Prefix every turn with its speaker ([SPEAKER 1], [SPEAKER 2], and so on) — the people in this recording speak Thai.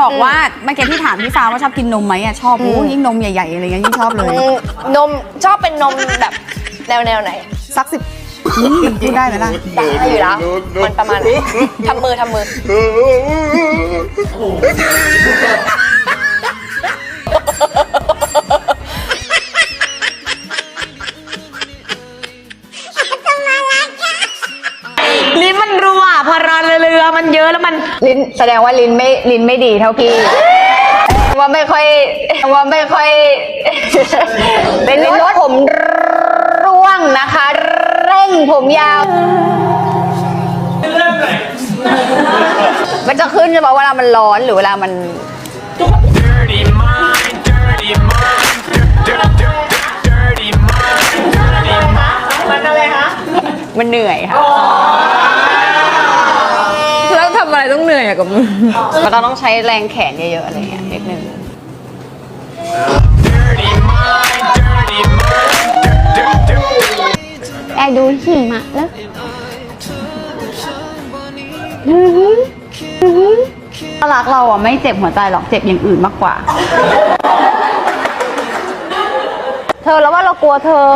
[SPEAKER 1] บอกว่าเมื่อกี้ที่ถามพี่ฟ้าว่าชอบกินนมไหมอะชอบโอ้ยิ่งนมใหญ่ๆอะไรเงี้ยยิ่งชอบเลย
[SPEAKER 2] อืมนมชอบเป็นนมแบบแนวแนวไหน
[SPEAKER 1] สักสิบอืมพูดได้ไหมล่ะ
[SPEAKER 2] ได้อยู่แล้วมันประมาณไหนทำมือทำมือ
[SPEAKER 3] มันรัวพอรอเรือมันเยอะแล้วมัน
[SPEAKER 4] ลิ้นแสดงว่าลิ้นไม่ลิ้นไม่ดีเท่าพี่ ว่าไม่ค่อยว่าไม่ค่อย เป็นลิ้นรถผมร่วงนะคะ เร่งผมยาวมันจะขึ้นเฉพาะเวลามันร้อนหรือเวลามัน
[SPEAKER 5] Dirty mind, dirty mind, dirt, dirt, dirt, dirty mind, dirty mind.
[SPEAKER 4] มันเหนื่อยค่ะ
[SPEAKER 3] แล้วทำ อะไรต้องเหนื่อยอะกับมือ
[SPEAKER 4] มันก็ต้องใช้แรงแขนเยอะๆอะไรเงี้ยนิดนึง
[SPEAKER 5] Dirty mind, dirty mind, dirt, dirt, dirt.
[SPEAKER 4] แอดูหิมะแล้วถ้ารักเราอะไม่เจ็บหัวใจหรอกเจ็บอย่างอื่นมากกว่า เธอแล้วว่าเรากลัวเธอ